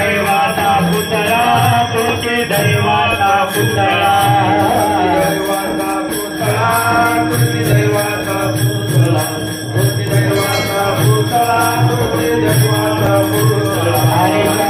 दैवाचा पुतळा तुमचे दैवाचा पुतळा. दैवाचा पुतळा तुमचे दैवाचा पुतळा तुमचे दैवाचा पुतळा तुमचे दैवाचा पुतळा.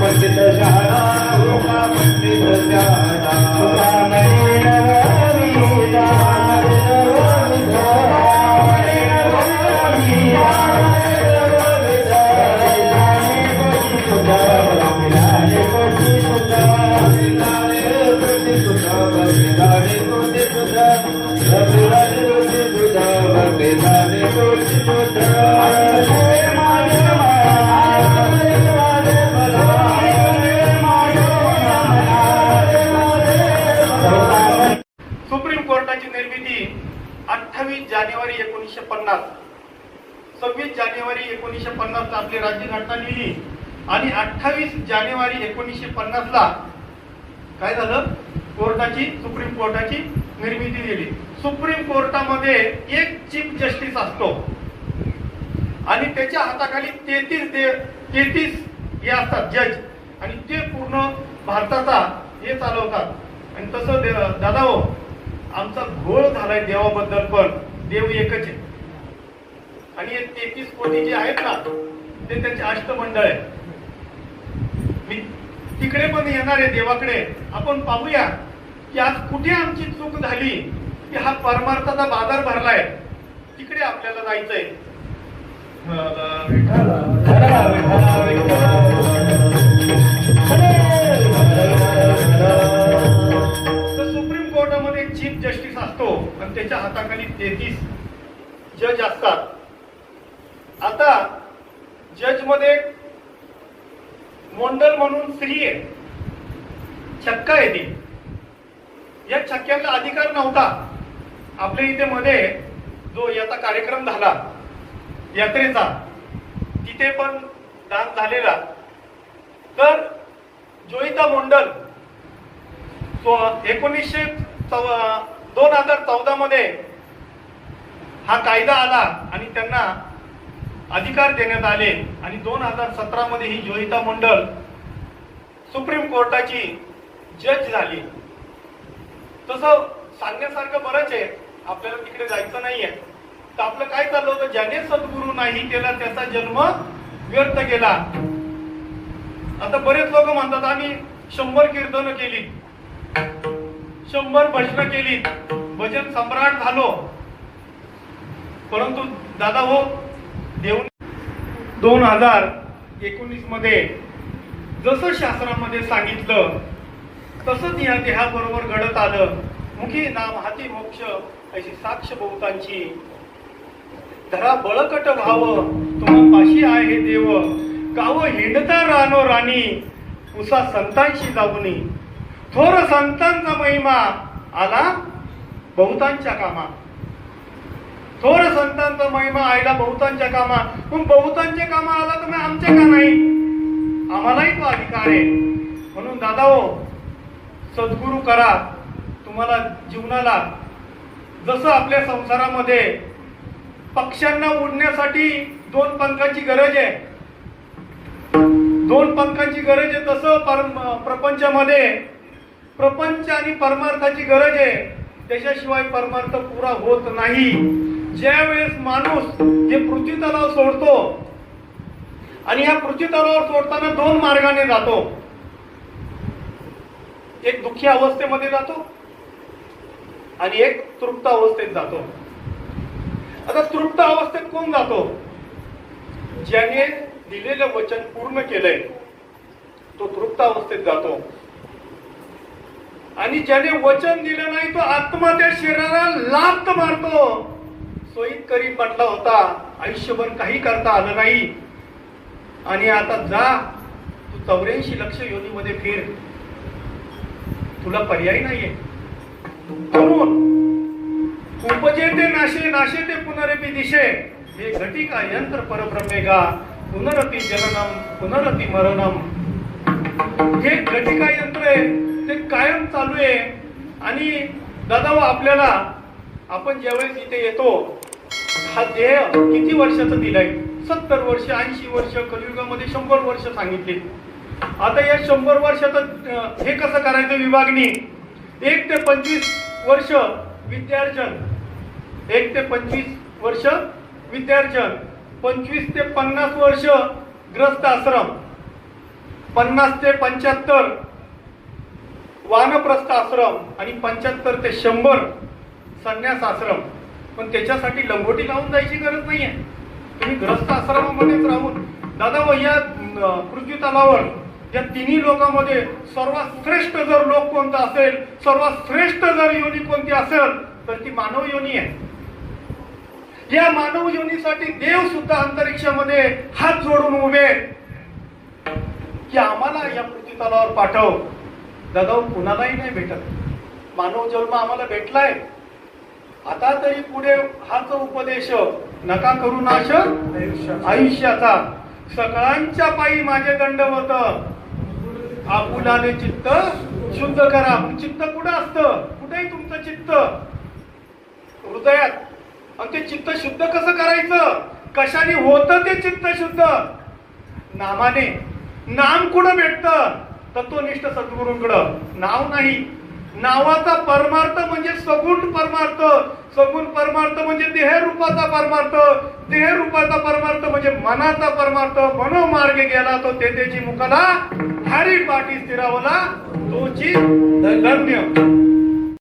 पंडित शहाणा पंडित शहाणा जानेवारी एकोणीसशे पन्नास. सव्वीस जानेवारी एकोणीसशे पन्नास ला आपली राज्यघटना लिहिली. आणि अठ्ठावीस जानेवारी एकोणीसशे पन्नास ला काय झालं? कोर्टाची सुप्रीम कोर्टाची निर्मिती दिली. सुप्रीम कोर्टामध्ये एक चीफ जस्टिस असतो. आणि त्याच्या हाताखाली तेहतीस दे तेहतीस हे असतात जज. आणि ते पूर्ण भारताचा हे चालवतात. आणि तसं दे- दादा हो आमचा घोळ झालाय देवाबद्दल पण. देव एकच आहे. आणि हे तेहतीस कोटी जे आहेत ना ते त्यांचे अष्टमंडळ आहे मी तिकडे पण येणार आहे देवाकडे. आपण पाहूया की आज कुठे आमची चूक झाली की हा परमार्थाचा बाजार भरलाय. तिकडे आपल्याला जायचंय. चीफ जस्टिस असतो आणि त्याच्या हाताखाली तेहतीस जज असतात. आता जजमध्ये मोंडल म्हणून स्त्री आहे. छक्का आहे ती. या छक्क्याला अधिकार नव्हता. आपल्या इथे मध्ये जो याचा कार्यक्रम झाला यात्रेचा तिथे पण दान झालेला. तर जोईता मोंडल एकोणीसशे दोन हजार चौदा मध्ये हा कायदा आला आणि त्यांना अधिकार देण्यात आले. आणि दोन हजार सतरा मध्ये ही जोहिता मंडल सुप्रीम कोर्टाची जज झाली. तसं सांगण्यासारखं बरंच आहे. आपल्याला तिकडे जायचं नाहीये. तर आपलं काय चाललं होतं? ज्याने सद्गुरू नाही केला त्याचा जन्म व्यर्थ गेला. आता बरेच लोक म्हणतात आम्ही शंभर कीर्तन केली. शंभर भजन केली. भजन सम्राट झालो. परंतु दादा हो देव दोन हजार एकोणीसमध्ये जसं शास्त्रामध्ये सांगितलं तसंच या देहाबरोबर घडत आलं. मुखी नाम हाती मोक्ष अशी साक्ष बहुतांची. धरा बळकट व्हावं तुम्हा पाशी आहे देव. गाव हिंडता रानो राणी उसा संतांशी जाऊनी. थोर संतांचा महिमा आला बहुतांच्या कामा थोर संतांचा महिमा आयला बहुतांच्या कामा मग बहुतांच्या कामा आला तर मग आमच्या का नाही? आम्हालाही तो अधिकार आहे. म्हणून दादा हो सद्गुरू करा. तुम्हाला जीवनाला जसं आपल्या संसारामध्ये पक्ष्यांना उडण्यासाठी दोन पंखांची गरज आहे. दोन पंखांची गरज आहे तसं परम प्रपंचामध्ये प्रपंच आणि परमार्थाची गरज आहे. त्याच्याशिवाय परमार्थ पुरा होत नाही. ज्या वेळेस माणूस हे पृथ्वी तलाव सोडतो आणि ह्या पृथ्वी तलावर सोडताना दोन मार्गाने जातो. एक दुःखी अवस्थेमध्ये जातो आणि एक तृप्त अवस्थेत जातो. आता तृप्त अवस्थेत कोण जातो? ज्याने दिलेलं वचन पूर्ण केलंय तो तृप्त अवस्थेत जातो. आणि ज्याने वचन दिलं नाही तो आत्मा त्या शरीराला लात मारतो. सोयीत करीत म्हटला होता. आयुष्यभर काही करता आलं नाही. आणि आता जा. तू चौऱ्याऐंशी लक्ष योनीमध्ये फिर. तुला पर्याय नाहीये. म्हणून उपजे ते नाशे नाशे ते पुनरपी दिशे. हे घटिका यंत्र परब्रह्मेगा पुनरती जननम पुनरती मरणम. हे घटिका यंत्र आहे. ते कायम चालू आहे. आणि दादा हो, आपल्याला आपण ज्यावेळेस इथे येतो हा देह किती वर्षाचा दिलाय? सत्तर वर्ष ऐंशी वर्ष कलियुगामध्ये शंभर वर्ष सांगितले. आता या शंभर वर्षात हे कसं करायचं विभागणी? एक ते पंचवीस वर्ष विद्यार्जन. एक ते पंचवीस वर्ष विद्यार्जन. पंचवीस ते पन्नास वर्ष ग्रस्त आश्रम. पन्नास ते पंच्याहत्तर वानप्रस्थ आश्रम आणि पंच्याहत्तर ते शंभर संन्यास आश्रम. पण त्याच्यासाठी लंगोटी लावून जायची गरज नाहीये. तुम्ही ग्रस्त आश्रमामध्येच राहून दादा व या पृथ्वी तलावर या तिन्ही लोकांमध्ये सर्वात श्रेष्ठ जर लोक कोणता असेल सर्वात श्रेष्ठ जर योनी कोणती असेल तर ती मानव योनी आहे. या मानव योनीसाठी देव सुद्धा अंतरिक्षामध्ये हात जोडून उभे की आम्हाला या पृथ्वी तलावर पाठव. दादा कुणालाही नाही भेटत. मानव जन्म आम्हाला भेटलाय. आता तरी पुढे हाच उपदेश नका करू नाश. आयुष्याचा. सगळ्यांच्या पायी माझे दंडवत आपुलाने चित्त शुद्ध करा. चित्त कुठं असतं? कुठेही तुमचं चित्त? हृदयात. आणि ते चित्त शुद्ध कसं करायचं? कशाने होतं ते चित्त शुद्ध? नामाने. नाम कुठं भेटतं? तत्वनिष्ठ सद्गुरूंकडं नाव नाही. नावाचा परमार्थ म्हणजे सगुण परमार्थ. सगुण परमार्थ म्हणजे देह रूपाचा परमार्थ. देह रूपाचा परमार्थ म्हणजे मनाचा परमार्थ. मनोमार्ग गेला तो तेथेची मुखाला हरी पाठी स्थिरावला. तोची धन्य.